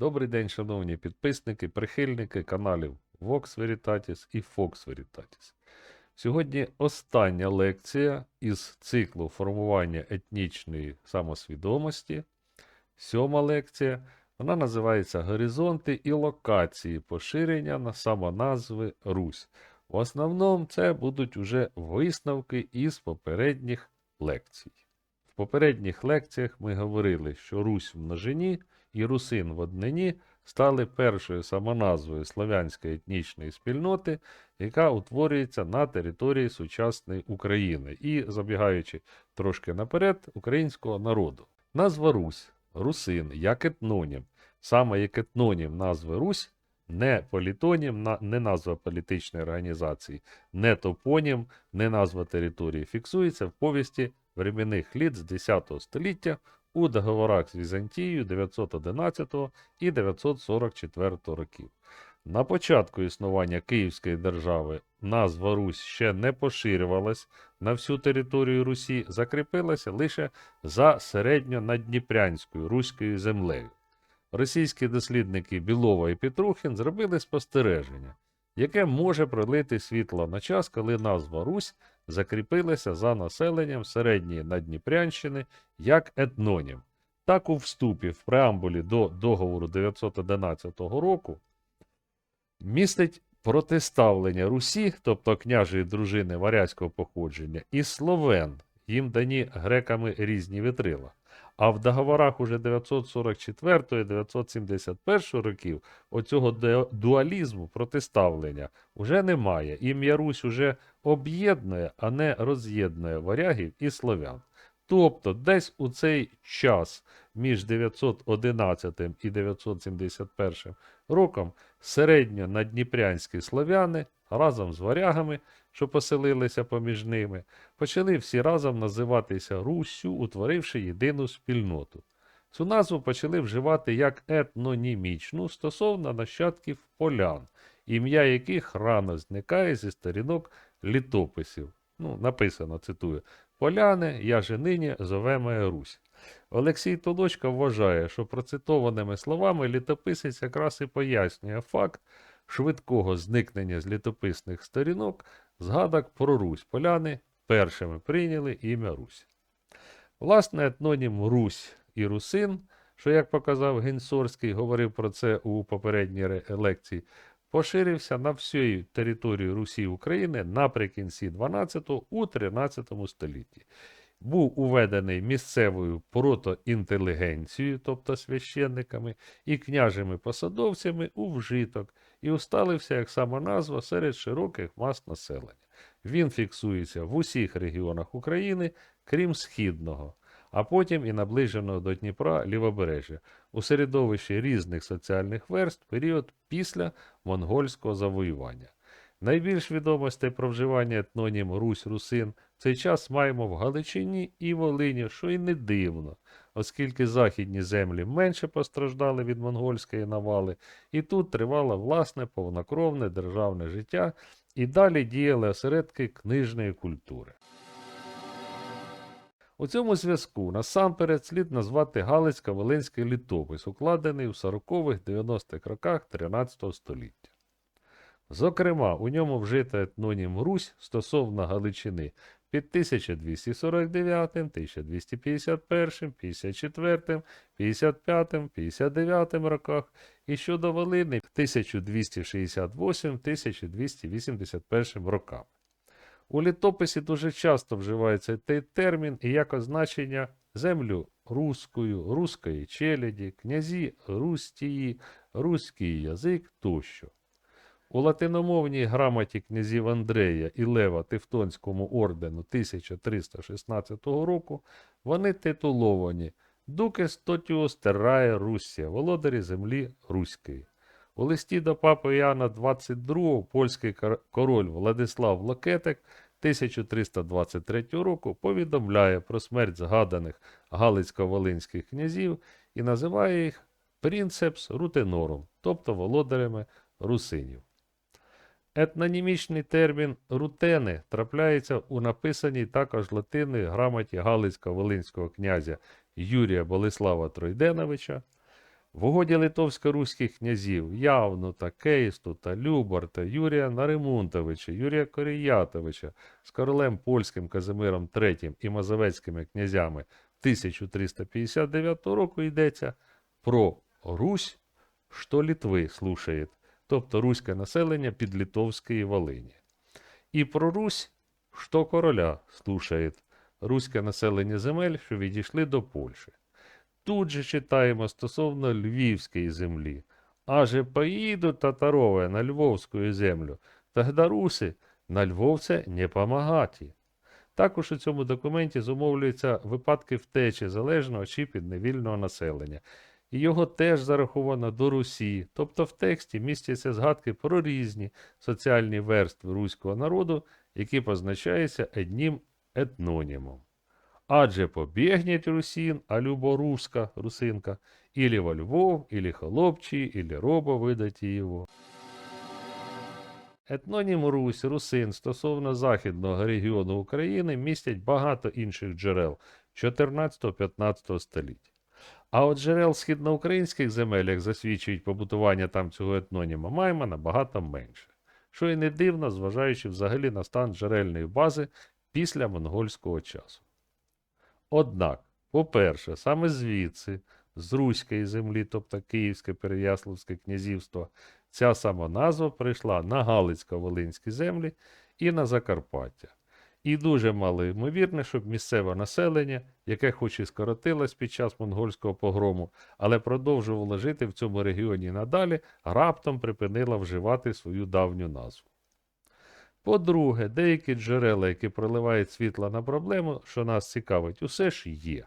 Добрий день, шановні підписники, прихильники каналів Vox Veritatis і Fox Veritatis. Сьогодні остання лекція із циклу формування етнічної самосвідомості. Сьома лекція. Вона називається Горизонти і локації поширення на самоназви Русь. В основному це будуть уже висновки із попередніх лекцій. В попередніх лекціях ми говорили, що Русь в множині і русин в однині стали першою самоназвою слов'янської етнічної спільноти, яка утворюється на території сучасної України і, забігаючи трошки наперед, українського народу. Назва Русь, русин, як етнонім, саме як етнонім назви Русь, не політонім, не назва політичної організації, не топонім, не назва території фіксується в повісті временних літ з 10 століття у договорах з Візантією 911 і 944 років. На початку існування Київської держави назва Русь ще не поширювалась на всю територію Русі, закріпилася лише за середньонадніпрянською руською землею. Російські дослідники Білова і Петрухін зробили спостереження, яке може пролити світло на час, коли назва Русь закріпилася за населенням середньої Надніпрянщини як етнонім. Так у вступі в преамбулі до договору 911 року містить протиставлення Русі, тобто княжої дружини варязького походження, і словен, їм дані греками різні вітрила. А в договорах уже 944 і 971 років оцього дуалізму протиставлення уже немає. Ім'я Русь уже об'єднує, а не роз'єднує варягів і слов'ян. Тобто десь у цей час між 911 і 971 роком середньонадніпрянські слов'яни разом з варягами, що поселилися поміж ними, почали всі разом називатися Руссю, утворивши єдину спільноту. Цю назву почали вживати як етнонімічну стосовно нащадків полян, ім'я яких рано зникає зі сторінок літописів. Ну, написано, цитую, Поляни, я же нині зовемо Русь. Олексій Толочка вважає, що процитованими словами літописець якраз і пояснює факт швидкого зникнення з літописних сторінок згадок про Русь. Поляни першими прийняли ім'я Русь. Власне, етнонім Русь і Русин, що, як показав Генсорський, говорив про це у попередній ре- лекції, поширився на всю територію Русі України наприкінці 12 у 13 столітті. Був уведений місцевою протоінтелігенцією, тобто священниками, і княжими посадовцями у вжиток, і усталився як сама назва серед широких мас населення. Він фіксується в усіх регіонах України, крім Східного, а потім і наближеного до Дніпра лівобережжя, у середовищі різних соціальних верств період після монгольського завоювання. Найбільш відомостей про вживання етнонім Русь-Русин в цей час маємо в Галичині і Волині, що й не дивно, оскільки західні землі менше постраждали від монгольської навали, і тут тривало власне повнокровне державне життя, і далі діяли осередки книжної культури. У цьому зв'язку насамперед слід назвати Галицько-Волинський літопис, укладений у 40-х-90-х роках 13 століття. Зокрема, у ньому вжито етнонім Русь стосовно Галичини під 1249, 1251, 54, 55, 59 роках і щодо Волини 1268, 1281 роками. У літописі дуже часто вживається цей термін і як означення землю руською, руської челяді, князі Рустії, руський язик тощо. У латиномовній грамоті князів Андрея і Лева Тевтонському ордену 1316 року вони титуловані Дукес Тотіус Террає Руссія, володарі землі Руської. У листі до папи Іоанна 22 польський король Владислав Локетек 1323 року повідомляє про смерть згаданих Галицько-Волинських князів і називає їх принцепс рутенорум, тобто володарями русинів. Етнонімічний термін рутени трапляється у написаній також латиною грамоті Галицько-Волинського князя Юрія Болеслава Тройденовича. В угоді литовсько-руських князів Явнута, Кейстута, Любарта, Юрія Наримунтовича, Юрія Коріятовича з королем польським Казимиром III і мазовецькими князями 1359 року йдеться про Русь, що Літви слушає, тобто руське населення під Литовської Волині. І про Русь, що короля слушає, руське населення земель, що відійшли до Польщі. Тут же читаємо стосовно львівської землі. Аже поїдуть татарове на львовську землю, тогда руси на львовце не помагаті. Також у цьому документі зумовлюються випадки втечі залежного чи підневільного населення. І його теж зараховано до Русі, тобто в тексті містяться згадки про різні соціальні верстви руського народу, які позначаються одним етнонімом. Адже побігнеть русин, а любо руска, русинка, или во Львов, или холопчий, или роба видаті його. Етнонім Русь, русин стосовно західного регіону України містять багато інших джерел 14-15 століття. А от джерел східноукраїнських земель, як засвідчують побутування там цього етноніма, маємо набагато менше. Що і не дивно, зважаючи взагалі на стан джерельної бази після монгольського часу. Однак, по-перше, саме звідси, з Руської землі, тобто Київське Переяславське князівство, ця сама назва прийшла на Галицько-Волинські землі і на Закарпаття. І дуже мало ймовірне, щоб місцеве населення, яке хоч і скоротилось під час монгольського погрому, але продовжувало жити в цьому регіоні надалі, раптом припинило вживати свою давню назву. По-друге, деякі джерела, які проливають світло на проблему, що нас цікавить, усе ж є.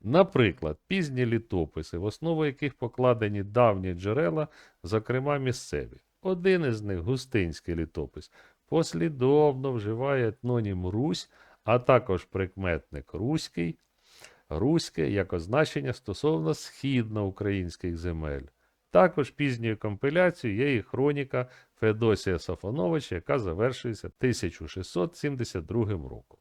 Наприклад, пізні літописи, в основу яких покладені давні джерела, зокрема місцеві. Один із них густинський літопис, послідовно вживає етнонім Русь, а також прикметник Руський, Руське як означення стосовно східноукраїнських земель. Також пізньою компиляцією є і хроніка Феодосія Сафоновича, яка завершується 1672 роком.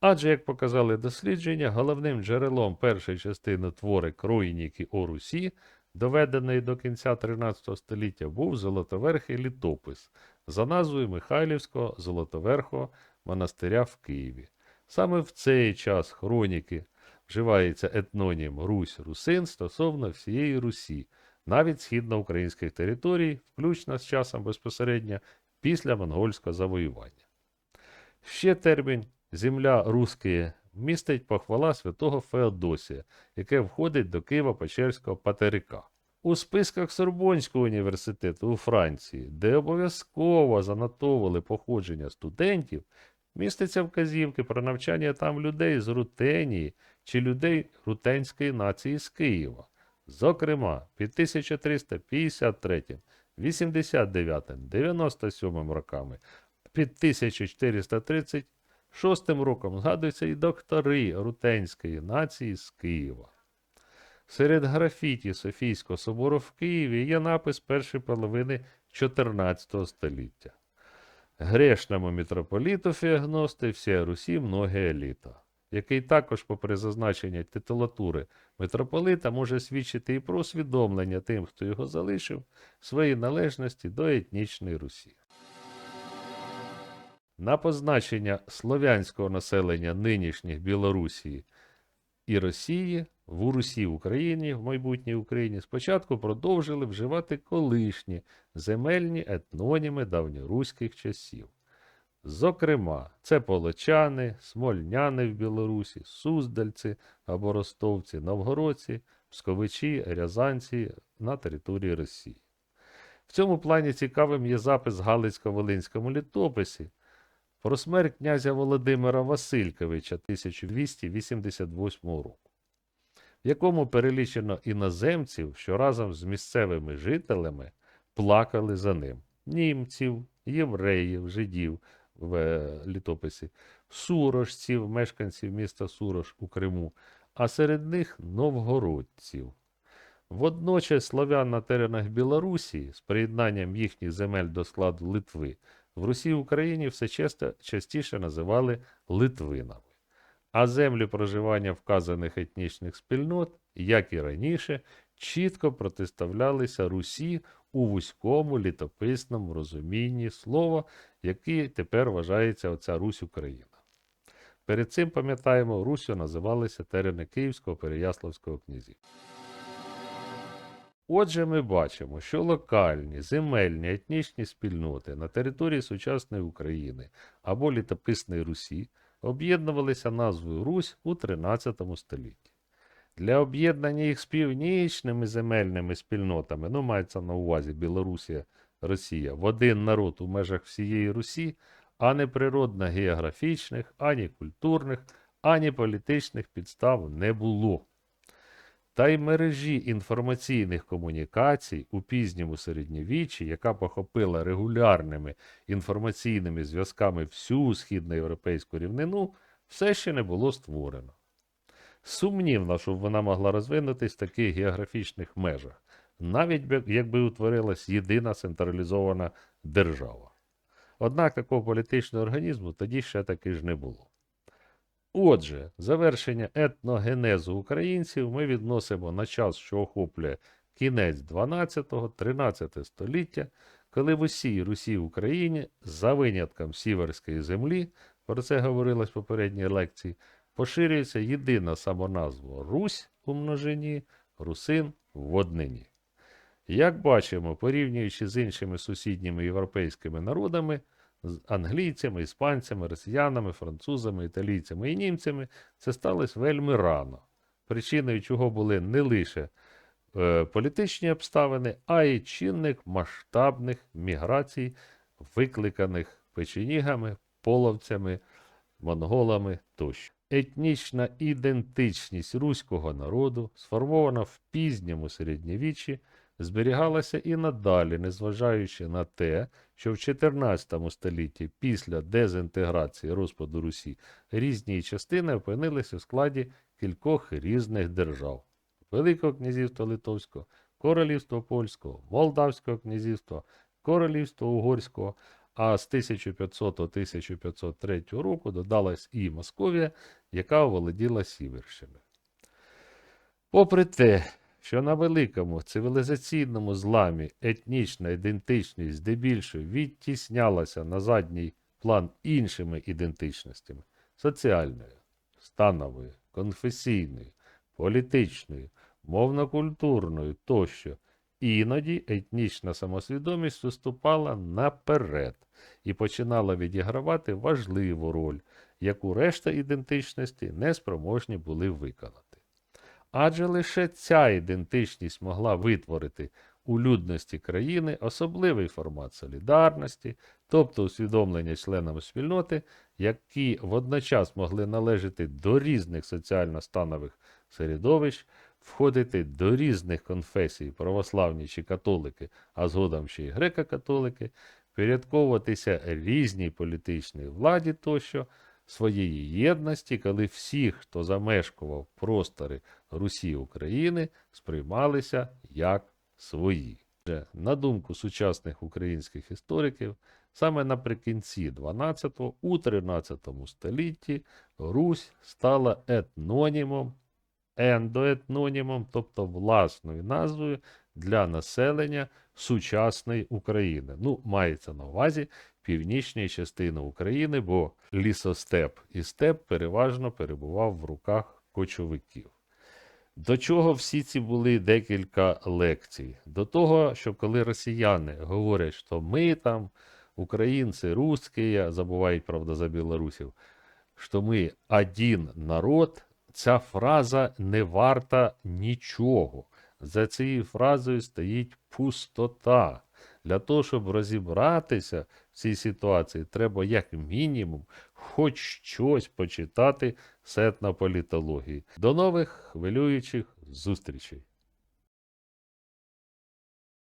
Адже, як показали дослідження, головним джерелом першої частини твори Круйніки о Русі, доведеної до кінця 13 століття, був Золотоверхий літопис за назвою Михайлівського Золотоверхого монастиря в Києві. Саме в цей час хроніки вживається етнонім Русь-Русин стосовно всієї Русі, навіть східноукраїнських територій, включно з часом безпосередньо після монгольського завоювання. Ще термін земля русської містить похвала святого Феодосія, яке входить до Києво-Печерського патерика. У списках Сорбонського університету у Франції, де обов'язково занотовували походження студентів, містяться вказівки про навчання там людей з Рутенії чи людей рутенської нації з Києва. Зокрема, під 1353, 89, 97 роками, під 1436 роком згадуються і доктори рутенської нації з Києва. Серед графіті Софійського собору в Києві є напис першої половини 14 століття. Грешному митрополіту Феогности всія Русі многе літа, який також, попри зазначення титулатури митрополита, може свідчити і про усвідомлення тим, хто його залишив, своєї належності до етнічної Русі. На позначення слов'янського населення нинішніх Білорусії і Росії в Урусі Україні, в майбутній Україні, спочатку продовжили вживати колишні земельні етноніми давньоруських часів. Зокрема, це полочани, смольняни в Білорусі, суздальці або ростовці, новгородці, псковичі, рязанці на території Росії. В цьому плані цікавим є запис в Галицько-Волинському літописі про смерть князя Володимира Васильковича 1288 року, в якому перелічено іноземців, що разом з місцевими жителями плакали за ним німців, євреїв, жидів в е, літописі, сурожців, мешканців міста Сурож у Криму, а серед них новгородців. Водночас слов'ян на теренах Білорусі з приєднанням їхніх земель до складу Литви в Русі Україні все часто, частіше називали Литвинами. А землі проживання вказаних етнічних спільнот, як і раніше, чітко протиставлялися Русі у вузькому літописному розумінні слова, яке тепер вважається оця Русь Україна. Перед цим, пам'ятаємо, Руссю називалися терени Київського Переяславського князів. Отже, ми бачимо, що локальні, земельні, етнічні спільноти на території сучасної України або літописної Русі об'єднувалися назвою Русь у 13 столітті. Для об'єднання їх з північними земельними спільнотами, ну мається на увазі Білорусія, Росія, в один народ у межах всієї Русі, а не природно-географічних, ані культурних, ані політичних підстав не було. Та й мережі інформаційних комунікацій у пізньому середньовіччі, яка похопила регулярними інформаційними зв'язками всю східноєвропейську рівнину, все ще не було створено. Сумнівно, щоб вона могла розвинутись в таких географічних межах, навіть якби утворилась єдина централізована держава. Однак такого політичного організму тоді ще таки ж не було. Отже, завершення етногенезу українців ми відносимо на час, що охоплює кінець 12-13 століття, коли в усій Русі Україні, за винятком Сіверської землі, про це говорилось в попередній лекції, поширюється єдина самоназва Русь у множині, русин в однині. Як бачимо, порівнюючи з іншими сусідніми європейськими народами, з англійцями, іспанцями, росіянами, французами, італійцями і німцями, це сталося вельми рано, причиною чого були не лише е, політичні обставини, а й чинник масштабних міграцій, викликаних печенігами, половцями, монголами тощо. Етнічна ідентичність руського народу, сформована в пізньому середньовіччі, зберігалася і надалі, незважаючи на те, що в 14 столітті після дезінтеграції розпаду Русі різні частини опинилися в складі кількох різних держав: Великого князівства Литовського, Королівства Польського, Молдавського князівства, Королівства Угорського. А з 1500-1503 року додалась і Московія, яка оволоділа Сіверщиною. Попри те, що на великому цивілізаційному зламі етнічна ідентичність здебільшого відтіснялася на задній план іншими ідентичностями соціальною, становою, конфесійною, політичною, мовно-культурною тощо, іноді етнічна самосвідомість виступала наперед і починала відігравати важливу роль, яку решта ідентичності не спроможні були виконати. Адже лише ця ідентичність могла витворити у людності країни особливий формат солідарності, тобто усвідомлення членами спільноти, які водночас могли належати до різних соціально-станових середовищ, входити до різних конфесій, православні чи католики, а згодом ще й греко-католики, підпорядковуватися різній політичній владі тощо, своєї єдності, коли всі, хто замешкував простори Русі України, сприймалися як свої. На думку сучасних українських істориків, саме наприкінці 12-го, у 13 столітті Русь стала етнонімом, ендоетнонімом, тобто власною назвою для населення сучасної України. Ну, мається на увазі північної частини України, бо лісостеп і степ переважно перебував в руках кочовиків. До чого всі ці були декілька лекцій? До того, що коли росіяни говорять, що ми там, українці, русські, забувають, правда, за білорусів, що ми один народ, ця фраза не варта нічого. За цією фразою стоїть пустота. Для того, щоб розібратися в цій ситуації, треба як мінімум хоч щось почитати з етнополітології. До нових хвилюючих зустрічей!